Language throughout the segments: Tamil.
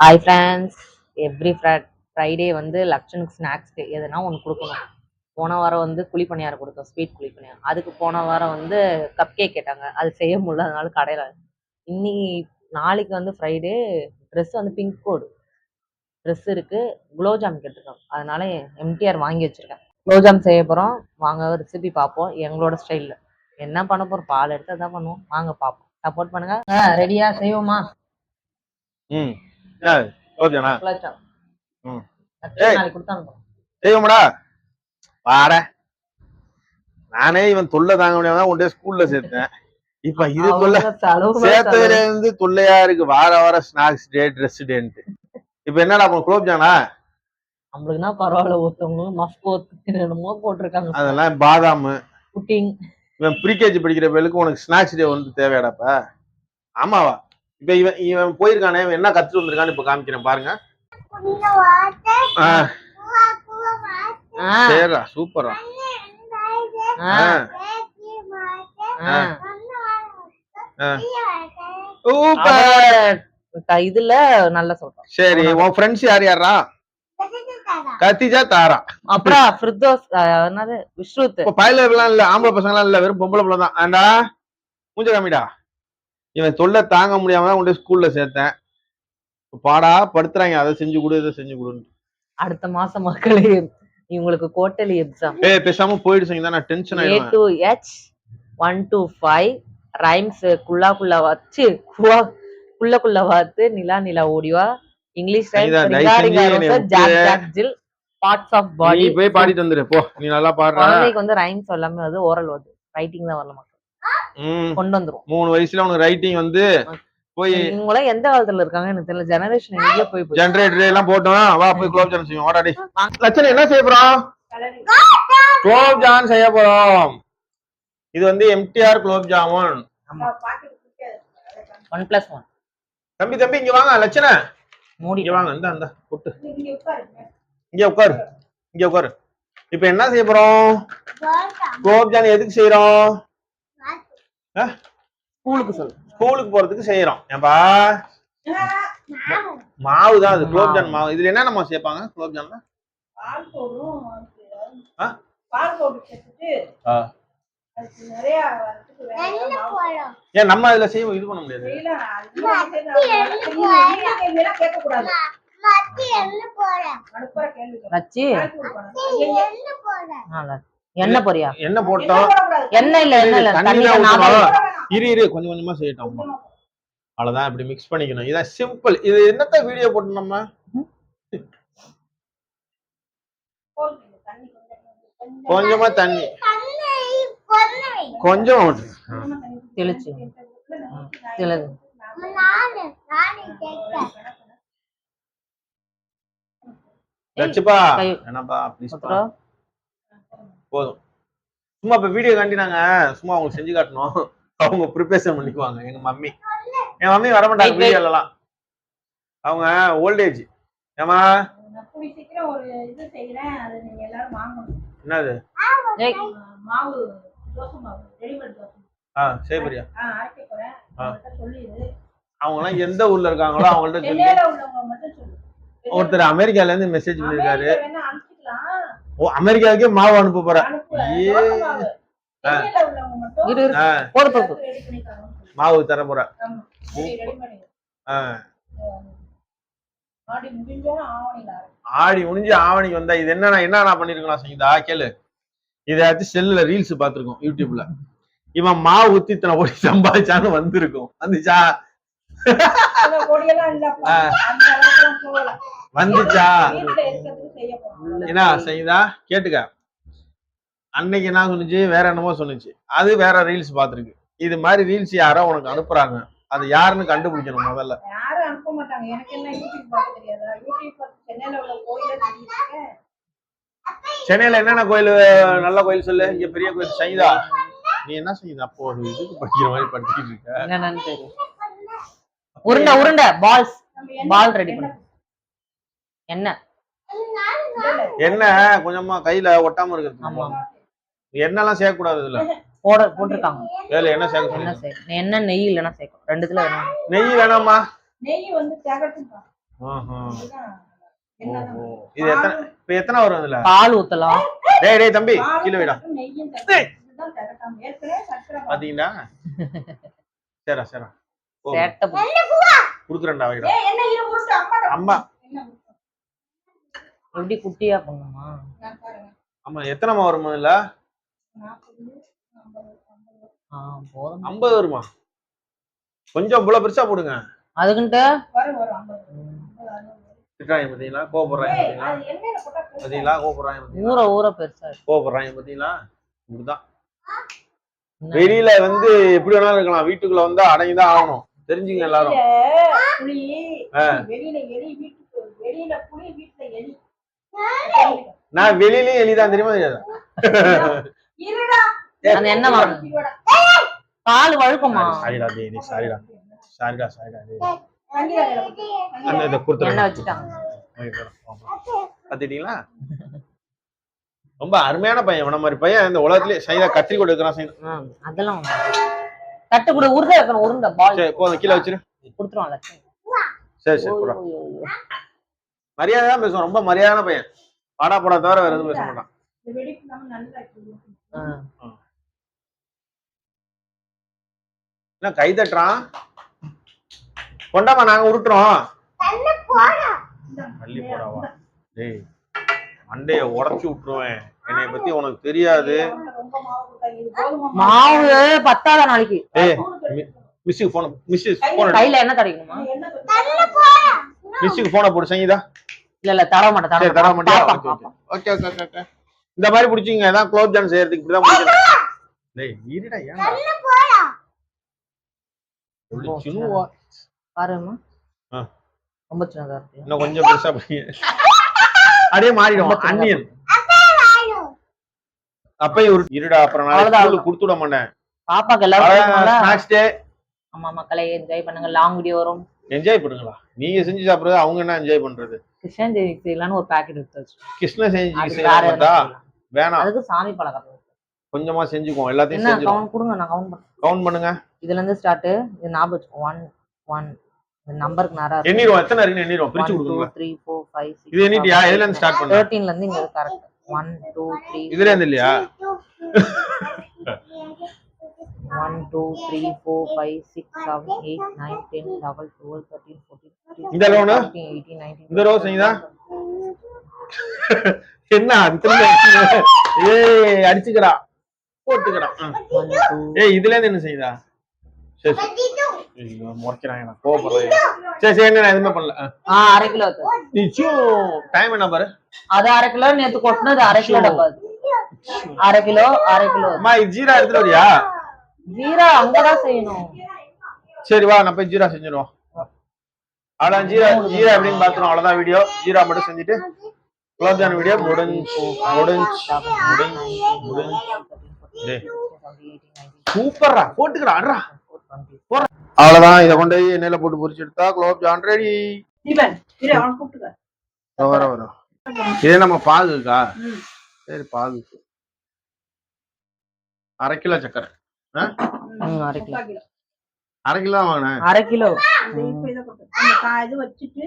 ஹாய் ஃப்ரெண்ட்ஸ் எவ்ரி ஃப்ரைடே வந்து லக்ஷனுக்கு ஸ்நாக்ஸ் எதுனா ஒன்று கொடுக்கணும். போன வாரம் வந்து குழி பணியாரம் கொடுத்தோம். ஸ்வீட் குழி பணியாரம். அதுக்கு போன வாரம் வந்து கப் கேக் கேட்டாங்க. அது செய்ய முடியல அதனால கடையில். இன்னைக்கு நாளைக்கு வந்து ஃப்ரைடே ட்ரெஸ் வந்து பிங்க் கோடு ட்ரெஸ் இருக்கு. குலோப்ஜாம் கேட்டிருக்கோம். அதனால எம்டிஆர் வாங்கி வச்சிருக்கேன். குலோப்ஜாம் செய்ய போகிறோம் வாங்க ரெசிபி பார்ப்போம். எங்களோட ஸ்டைலில் என்ன பண்ண போகிறோம் பால் எடுத்து அதான் பண்ணுவோம். வாங்க பார்ப்போம். சப்போர்ட் பண்ணுங்க. ரெடியா செய்வோமா? ம். ஓகேண்ணா ம். செய்வோம்டா வாட. நானே இவன் தொல்லை தாங்க முடியாம உண்டே ஸ்கூல்ல சேர்த்தேன். இப்ப இது தொல்லை சேர்த்ததுல இருந்து தொல்லையா இருக்கு. வார வாரம் ஸ்நாக்ஸ் டே ட்ரெஸ் டேன்ட்டு இப்ப என்னடா அப்ப குலோப்ஜானா நம்மளுக்குன்னா பரவாயில்ல ஒருத்தவங்க மஸ்கோ போட்டிருக்காங்க. அதெல்லாம் பாதாம். புட்டிங். இவன் ப்ரீகேஜி படிக்கிற பேருக்கு உனக்கு ஸ்நாக்ஸ் டே வந்து தேவையாடாப்ப? ஆமாவா? இப்ப இவன் இவன் போயிருக்கானே இவன் என்ன கத்துட்டு வந்திருக்கான்னு இப்ப காமிக்கிறேன் பாருங்க. சரிடா சூப்பரா. ஆ, ஆ. சூப்பர். இதுல நல்லா சொல்றோம் சரி உன் ஃப்ரெண்ட்ஸ் யார் யாரா கத்திஜா தாரா. அப்புறம் ஃபிர்தோஸ் என்னது? விஸ்ருத் இப்ப பயல எல்லாம் இல்ல ஆம்பளை பசங்கலாம் இல்ல வெறும் பொம்பளை பிள்ளை தான் ஆண்டா மூஞ்ச காமிடா. இவன் தொல்லை தாங்க முடியாம தான் கொண்டு ஸ்கூல்ல சேர்த்தேன். பாடா படுத்துறாங்க. அதை செஞ்சு கொடு இதை செஞ்சு கொடுன்னு அடுத்த மாசம் மக்களே இவங்களுக்கு குவார்டர்லி எக்ஸாம் ஏய் பேசாம போயிடுச்சுங்க நான் டென்ஷன் ஏ ஆயிடுவேன். To H one to five rhymes குள்ளா குள்ளா வச்சு குவா குள்ள குள்ள வாத்து நிலா நிலா ஓடிவா English rhymes Rosa Jack Jack Jill parts of body நீ போய் பாடிட்டு வந்துரு போ. நீ நல்லா பாடுற. குழந்தைக்கு வந்து ரைம்ஸ் எல்லாமே வருது ஓரல் வருது ரைட்டிங் தான் வரல கொண்டு வந்துரும் மூணு வயசுல உனக்கு ரைட்டிங் வந்து போய் இவங்க எல்லாம் எந்த காலத்துல இருக்காங்க எனக்கு தெரியல. ஜெனரேஷன் எங்கேயோ போய் ஜெனரேட்டர் எல்லாம் போட்டோம் வா போய் குலோப் ஜான் செய்வோம். வாடாடி லட்சணம் என்ன செய்ய போறோம் குலோப் ஜான் செய்ய போறோம். இது வந்து MTR gulab jamun one plus one தம்பி தம்பி இங்க வாங்க. லட்சண. மூடி. வாங்க. இந்த இந்த கொட்டு. இங்க உட்காரு. இங்க உட்காரு. இப்ப என்ன செய்ய போறோம்? குலோப் ஜான் எதுக்கு செய்யறோம் ஸ்கூலுக்கு சொல்லு. ஸ்கூலுக்கு போறதுக்கு செய்யறோம் ஏன்பா? மாவு. தான் அது. குலோப் ஜான் மாவு. இதுல என்ன நம்ம சேர்ப்பாங்க? குலோப் ஜான்ல? பால் பவுடரும் ஆ? பால் பவுடர் சேர்த்துட்டு ஆ. அதுக்கு நிறைய வரதுக்கு வேற ஏதாவது மாவு ஏன் நம்ம இதுல செய்ய இது பண்ண முடியாது. எண்ணெய் பொரியா? என்ன எண்ணெய் போட்டோம். எண்ணெய் இல்ல எண்ணெய் இல்ல. தண்ணி. இரு இரு. கொஞ்சம் கொஞ்சமா செய்யட்டும் அவ்வளவுதான் இப்படி மிக்ஸ் பண்ணிக்கணும். இதான் சிம்பிள் இது என்னத்த வீடியோ போட்டு நம்ம? கொஞ்சம் தண்ணி. கொஞ்சம். தெளிச்சு. தெளிச்சு. என்னப்பா ப்ளீஸ் அப்புறம்? போதும். சும்மா இப்ப வீடியோ காட்டினாங்க சும்மா அவங்க செஞ்சு காட்டணும். அவங்க ப்ரிப்பரேஷன் பண்ணிக்குவாங்க எங்க மம்மி. என் மம்மி வர மாட்டாங்க. வீடியோலாம் அவங்க ஓல்டேஜ் ஏமா நான் கூடிய சீக்கிரம் ஒரு இது செய்யறேன் அது நீங்க எல்லாரும் வாங்கணும். என்னது? ஆ, மாவு தோசை மாவு ரெடிமேட் தோசை மாவு. ஆ சேபரியா ஆ அரைக்க போறேன். ஆ. அவங்கள்ட்ட சொல்லிடு அவங்க எல்லாம் எந்த ஊர்ல இருக்காங்களோ அவங்கள்ட்ட சொல்லி. ஒருத்தர் அமெரிக்கால இருந்து மெசேஜ் பண்ணிருக்காரு ஓ அமெரிக்காவுக்கே மாவு அனுப்ப போறேன் மாவு. தர போறேன் ஆமா. ரெடி ரெடி பண்ணி ஆ, ஆடி முடிஞ்சு ஆவணிக்கு வந்தா இது என்ன என்ன பண்ணிருக்கலாம் சங்கீதா? கேளு. இதாச்சும் செல்லுல ரீல்ஸ் பாத்துருக்கோம் யூடியூப்ல இவன் மாவு ஊத்தி இத்தனை ஓடி சம்பாதிச்சான்னு வந்திருக்கும். வந்துச்சா வந்துச்சா. என்ன சங்கீதா கேட்டுக்க. அன்னைக்கு என்ன சொன்னுச்சு? வேற என்னமோ சொன்னுச்சு. அது வேற ரீல்ஸ் பாத்துருக்கு இது மாதிரி ரீல்ஸ் யாரோ உனக்கு அனுப்புறாங்க. அது யாருன்னு கண்டுபிடிக்கணும் முதல்ல. யாரும் அனுப்ப மாட்டாங்க. எனக்கு என்ன யூடியூப் பார்க்க தெரியாதா? யூடியூப் பார்த்து சென்னையில உள்ள கோயில சென்னையில என்னென்ன கோயில் நல்ல கோயில் சொல்லு? இங்க பெரிய கோயில் சங்கீதா நீ என்ன சங்கீதா அப்போ ஒரு இதுக்கு படிக்கிற மாதிரி படிச்சுட்டு இருக்க. என்னன்னு தெரியும் உருண்டை உருண்டை. பால்ஸ் பால் ரெடி பண்ணு. என்ன? என்ன கொஞ்சமா கையில ஒட்டாம இருக்கிறது ஆமா. எண்ணெல்லாம் சேர்க்கக்கூடாது இதுல. போட போட்டிருக்காங்க. வேலை என்ன சேர்க்க என்ன சேர்க்க. என்ன நெய் இல்லைன்னா சேர்க்கும் ரெண்டுத்துல வேணும் நெய் வேணாமா நெய் வந்து. இது எத்தனை இப்ப எத்தனை வரும் இதுல? பால் ஊத்தலாம் டேய் டேய் தம்பி கீழே விடா. பாத்தீங்களா? சரிடா ஓ, சேட்டை. குடுக்குறேன்டா வைடா. அம்மா? எப்படி குட்டியா பண்ணுமா நான் பாருங்க. ஆமா எத்தனைமா வரும் இதுல? நாற்பது, ஐம்பது, வருமா? கொஞ்சம் இவ்வளவு பெருசா போடுங்க. அதுக்குன்ட்டு? வரும், வரும். திட்டுறாங்க பாத்தீங்களா? கோபப்படுறாங்க பாத்தீங்களா? கோபப்படுறாங்க ஊற ஊற பெருசா. கோபப்படுறாங்க பாத்தீங்களா? இப்படிதான்? வெளியில வந்து எப்படி வேணாலும் இருக்கலாம். வீட்டுக்குள்ள வந்தா அடங்கிதான் ஆகணும். தெரிஞ்சுங்க எல்லாரும். வெளியில எலி வீட்டுக்கு வரும். வெளியில புலி வீட்டுல எலி. நான் வெளியிலயும் எலிதான் தெரியுமா தெரியாதா. பால் வழுக்குமா? சாரிடா நீ சாரிடா. சாரிடா சாரிடா. அந்த இதை வச்சுட்டாங்க. பாத்துட்டீங்களா ரொம்ப அருமையான பையன் இவன மாதிரி பையன். இந்த உலகத்திலே சைதா கத்திரி கொடு இருக்கிறான் சைதா அதெல்லாம். தட்டு கூட பால். சரி போதும் கீழே வச்சிரு. சரி சரி. மரியாதை தான் பேசுவான். ரொம்ப மரியாதையான பையன். பாடா போடா தவிர வேற எதுவும் பேச மாட்டான். என்ன கை தட்டுறான்? கொண்டாமா நாங்க உருட்டுறோம். தள்ளி போடாவா? டேய் மண்டைய உடைச்சு விட்டுருவேன். என்னைய பத்தி உனக்கு தெரியாது. ரொம்ப மாவு பத்தாத நாளைக்கு? ஏய் மிஸ்ஸுக்கு போன மிஸ்ஸு போன கையில என்ன சொல்றது? மிஸ்ஸுக்கு போன போடு சங்கீதா. இல்ல இல்ல தடவ மாட்டேன் சரி தர மாட்டேன். ஓகே ஓகே ஓகே ஓகே இந்த மாதிரி பிடிச்சிங்க அதான் குலோப் ஜாம் செய்யறதுக்கு டேய் இருடா ஒரு சின்னுவா பாருமா ஆ. ரொம்ப சின்னதா இருக்கு. இன்னும் கொஞ்சம் பெருசா பிடிங்க. அப்படியே மாறிடும். அன்னியன் அப்பயும் ஒரு இருடா அப்புறம் ஸ்கூலுக்கு கொடுத்து விட மாட்டேன். பாப்பாக்கு எல்லாரும் ஆமா மக்களை என்ஜாய் பண்ணுங்க. லாங் வீடியோ வரும். என்ஜாய் பண்ணுங்களா? நீங்க செஞ்சு சாப்பிடுறது அவங்க என்ன என்ஜாய் பண்றது? கிருஷ்ணன் ஜெயந்தி செய்யலான்னு ஒரு பாக்கெட் எடுத்து வச்சு. கிருஷ்ண செஞ்சு அது செய்ய வேற மாட்டா எதுவும் செய்யலாம். வேணாம். அதுக்கு சாமி பழக்கம் கொஞ்சமா செஞ்சுக்குவோம் எல்லாத்தையும் செஞ்சுருவோம். கவுண்ட் கொடுங்க நான் கவுண்ட் பண்றேன் கவுண்ட் பண்ணுங்க. இதுல இருந்து ஸ்டார்ட் இது ஞாபகம் வச்சுக்கோ. ஒன் ஒன் இந்த நம்பருக்கு நேரம் எண்ணிடுவோம் எத்தனை இருக்குன்னு எண்ணிடுவோம். பிரிச்சு கொடுங்க த்ரீ ஃபோர் ஃபைவ் சிக்ஸ் இது எண்ணிட்டியா? எதுல இருந்து ஸ்டார்ட் பண்ண? தேர்ட்டீன்ல இருந்து இங்க கரெக்ட் ஒன் டூ த்ரீ இதுல இருந்து இல்லையா? One two three four five six seven eight nine ten eleven twelve thirteen fourteen இந்த row னா? எயிட்டீன் நைன்டீன் இந்த row செய்யுதா? என்ன? ஏய் அடிச்சுக்கிறா போட்டுக்கிறான் ம். ஒன் டூ ஏய் இதுல இருந்து என்ன செய்யுதா சரி முறைக்கிறாங்க நான் கோவப்படுறேன் சரி சரி என்ன நான் எதுவுமே பண்ணல ஆ. அரை கிலோ. நிச்சயம் டைம் என்ன பாரு அது அரை கிலோ நேத்து கொட்டினது அரை கிலோ டப்பா. அரை கிலோ அரை கிலோ அம்மா ஜீரா எடுத்துட்டு வரியா ஜீரா அங்கதான் செய்யணும் சரி வா நான் போய் ஜீரா செஞ்சிருவோம் அவ்வளோதான் ஜீரா ஜீரா எப்படின்னு பார்த்துருவோம் அவ்வளோதான் வீடியோ ஜீரா மட்டும் செஞ்சுட்டு குலோப்ஜான் வீடியோ முடிஞ்சு முடிஞ்சு முடிஞ்சு முடிஞ்சு. சூப்பர்ரா. போட்டுக்கிறா அட்ரா அவ்வளவுதான். இதை கொண்டு போய் எண்ணெயில போட்டு பொரிச்சு எடுத்தா குலோப் ஜான் ரெடி. வர வரும் இதே நம்ம பாகுக்கா. சரி பாகுக்கு அரை கிலோ சக்கரை. அரை கிலோ. அரை கிலோ வாங்கினேன் அரை கிலோ. இதை வச்சுட்டு.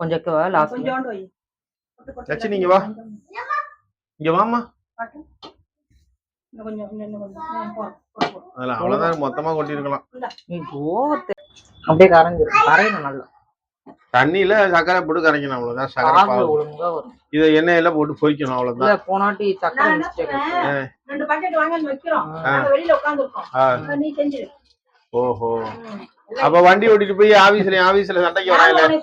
கொஞ்சம் லாஸ்ட் சச்சி, நீங்க வா. இங்க வாமா. அதுல அவ்வளவுதான் மொத்தமா அப்படியே கரையணும் நல்லா. தண்ணியில சக்கரை போட்டு கரைக்கணும் அவ்வளவுதான். சக்கரை பாகு. ஒழுங்கா வரும். இதை எண்ணெயில போட்டு பொரிக்கணும் அவ்வளவுதான். போனாட்டி சக்கரை? ரெண்டு வாங்கி வைக்கிறோம். வெளியில நீ செஞ்சிரு. ஓஹோ. அப்ப வண்டி ஓட்டிட்டு போய் ஆபீஸ்ல ஆபீஸ்ல சண்டைக்கு அவ்வளவு.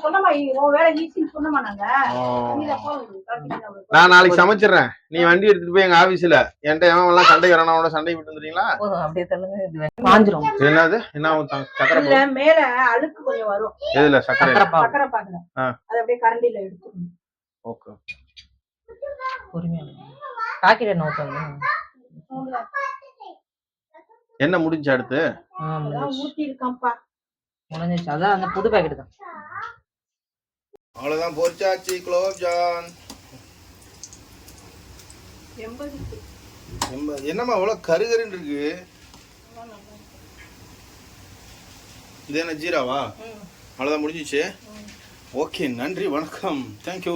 நான் நாளைக்கு சமைச்சிடுறேன். நீ வண்டி எடுத்துட்டு போய் எங்க ஆபீஸ்ல. என்கிட்ட எவன் எல்லாம் சண்டை வரானோ அவனோட சண்டை விட்டு வந்துறீங்களா என்னது? என்ன? சக்கரை மேல அழுக்கு கொஞ்சம் வரும். எதுல? சக்கரை? சக்கரை பாகு. சக்கரை பாக்குல. அது அப்படியே கரண்டில எடுத்துக்கணும். ஓகே. பொறுமையா என்ன ஊத்தணும் என்ன முடிஞ்சு அடுத்து? அதான் அந்த புது பாக்கெட் தான். அவ்வளவுதான். பொரிச்சாச்சு குலோப் ஜான் என்னம்மா அவ்வளவு கருகருன்னு இருக்கு? இது என்ன ஜீராவா? அவ்வளவுதான் முடிஞ்சிச்சு. ஓகே நன்றி வணக்கம். தேங்க்யூ